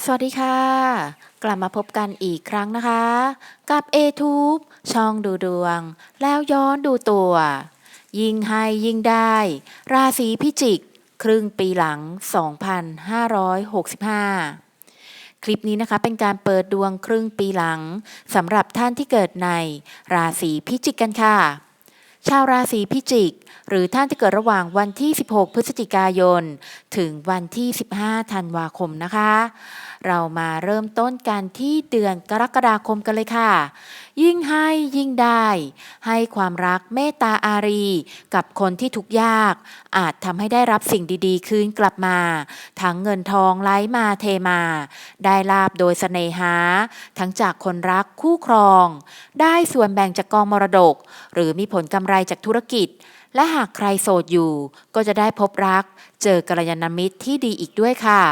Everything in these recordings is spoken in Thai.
สวัสดีค่ะ กลับมาพบกันอีกครั้งนะคะ กับ A-Tube ช่องดูดวง แล้วย้อนดูตัว ยิ่งให้ยิ่งได้ ราศีพิจิก ครึ่งปีหลัง 2565 คลิปนี้นะคะเป็นการเปิดดวงครึ่งปีหลังสำหรับท่านที่เกิดในราศีพิจิกกันค่ะ ชาวราศีพิจิก หรือท่านที่เกิดระหว่างวันที่ 16 พฤศจิกายน ถึงวันที่ 15 ธันวาคมนะคะ เรามาเริ่มต้นกันที่เดือนกรกฎาคมกันเลยค่ะ ยิ่งให้ยิ่งได้ ให้ความรักเมตตาอารี กับคนที่ทุกข์ยาก อาจทำให้ได้รับสิ่งดีๆ คืนกลับมา ทั้งเงินทองไหลมาเทมา ได้ลาบโดยเสน่หา ทั้งจากคนรักคู่ครอง ได้ส่วนแบ่งจากกองมรดก หรือมีผลกำไรจากธุรกิจ และหากใครโสดอยู่ ก็จะได้พบรัก เจอกัลยาณมิตรที่ดีอีกด้วยค่ะ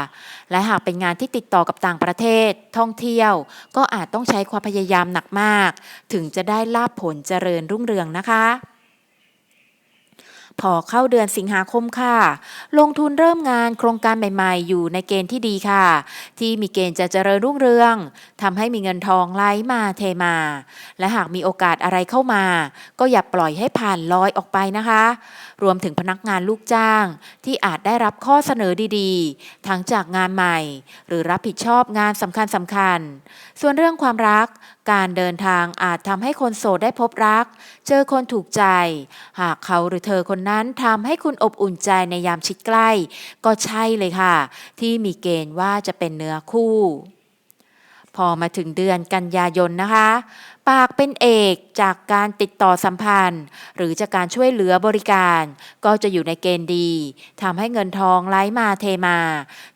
และหากเป็นงานที่ติดต่อกับต่างประเทศ ท่องเที่ยว ก็อาจต้องใช้ความพยายามหนักมาก ถึงจะได้ลาบผลเจริญรุ่งเรืองนะคะ พอเข้าเดือนสิงหาคมค่ะ ลงทุนเริ่มงานโครงการใหม่ๆ อยู่ในเกณฑ์ที่ดีค่ะ ที่มีเกณฑ์จะเจริญรุ่งเรืองทำให้มีเงินทองไหลมาเทมา และหากมีโอกาสอะไรเข้ามา ก็อย่าปล่อยให้ผ่านลอยออกไปนะคะ รวมถึงพนักงานลูกจ้าง ที่อาจได้รับข้อเสนอดีๆ ทั้งจากงานใหม่ หรือรับผิดชอบงานสำคัญสำคัญๆส่วนเรื่องความรักการเดินทางอาจทำให้คนโสดได้พบรัก เจอคนถูกใจ หากเขาหรือเธอคนนั้นทำให้คุณอบอุ่นใจในยามชิดใกล้ ก็ใช่เลยค่ะ ที่มีเกณฑ์ว่าจะเป็นเนื้อคู่ พอมาถึงเดือนกันยายนนะคะ ปากเป็นเอกจากการติดต่อสัมพันธ์ หรือจากการช่วยเหลือบริการ ก็จะอยู่ในเกณฑ์ดีทำให้เงินทองไหลมาเทมา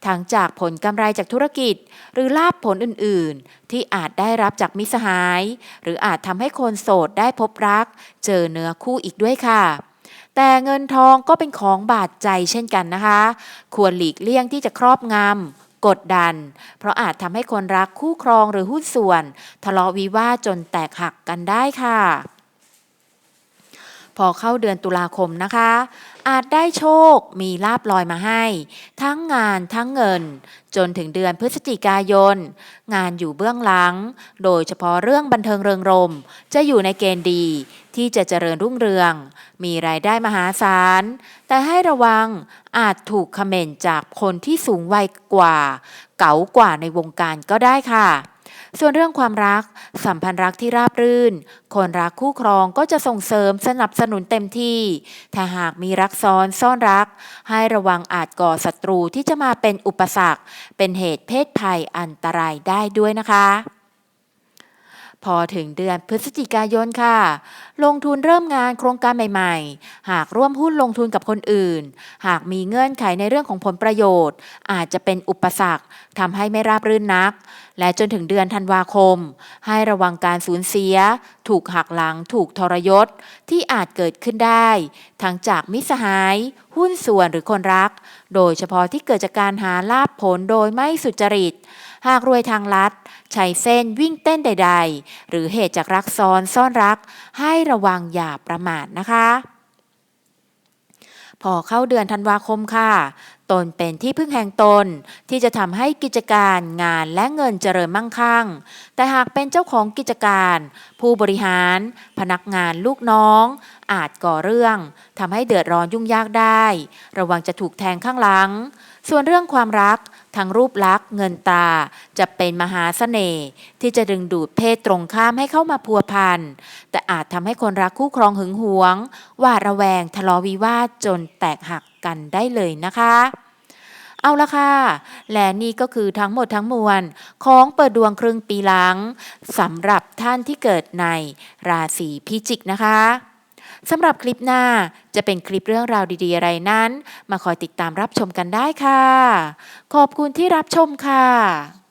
ทั้งจากผลกำไรจากธุรกิจ หรือลาบผลอื่น ๆ ที่อาจได้รับจากมิสหาย หรืออาจทำให้คนโสดได้พบรัก เจอเนื้อคู่อีกด้วยค่ะแต่เงินทองก็เป็นของบาดใจเช่นกันนะคะ ควรหลีกเลี่ยงที่จะครอบงำ กดดัน เพราะอาจทำให้คนรักคู่ครองหรือหุ้นส่วน ทะเลาะวิวาทจนแตกหักกันได้ค่ะ พอเข้าเดือนตุลาคมนะคะ อาจได้โชคมีลาบลอยมาให้ ทั้งงานทั้งเงิน จนถึงเดือนพฤศจิกายน งานอยู่เบื้องหลัง โดยเฉพาะเรื่องบันเทิงเริงรม จะอยู่ในเกณฑ์ดี ที่จะเจริญรุ่งเรือง มีรายได้มหาศาล แต่ให้ระวังอาจถูกคอมเมนต์จากคนที่สูงวัยกว่า เก๋ากว่าในวงการก็ได้ค่ะ ส่วนเรื่องความรัก สัมพันธ์รักที่ราบรื่น คนรักคู่ครองก็จะส่งเสริมสนับสนุนเต็มที่ ถ้าหากมีรักซ้อนซ่อนรัก ให้ระวังอาจก่อศัตรูที่จะมาเป็นอุปสรรค เป็นเหตุเพศภัยอันตรายได้ด้วยนะคะ พอถึงเดือนพฤศจิกายนค่ะ ลงทุนเริ่มงานโครงการใหม่ๆ หากร่วมหุ้นลงทุนกับคนอื่น หากมีเงื่อนไขในเรื่องของผลประโยชน์ อาจจะเป็นอุปสรรคทำให้ไม่ราบรื่นนัก และจนถึงเดือนธันวาคม ให้ระวังการสูญเสีย ถูกหักหลังถูกทรยศ ที่อาจเกิดขึ้นได้ ทั้งจากมิสหาย หุ้นส่วนหรือคนรัก โดยเฉพาะที่เกิดจากการหาลาบผลโดยไม่สุจริต หากรวยทางลัดใช้เส้นวิ่งเต้นใด ๆ หรือเหตุจากรักซ้อนซ่อนรัก ให้ระวังอย่าประมาทนะคะ พอเข้าเดือนธันวาคมค่ะ ตนเป็นที่พึ่งแห่งตนที่จะทำให้กิจการงานและเงินเจริญมั่งคั่ง แต่หากเป็นเจ้าของกิจการ ผู้บริหาร พนักงานลูกน้อง อาจก่อเรื่องทำให้เดือดร้อนยุ่งยากได้ ระวังจะถูกแทงข้างหลัง ส่วนเรื่องความรักทั้งรูปลักษณ์เงินตาจะเป็นมหาเสน่ห์ที่จะดึงดูดเพศตรงข้ามให้เข้ามาพัวพันแต่อาจทำให้คนรักคู่ครองหึงหวงหวาดระแวงทะเลาะวิวาทจนแตกหัก กันได้เลยนะคะเอาละค่ะ และนี่ก็คือทั้งหมดทั้งมวล ของเปิดดวงครึ่งปีหลังสำหรับท่านที่เกิดในราศีพิจิกนะคะสำหรับคลิปหน้าจะเป็นคลิปเรื่องราวดีๆอะไรนั้น มาคอยติดตามรับชมกันได้ค่ะ ขอบคุณที่รับชมค่ะ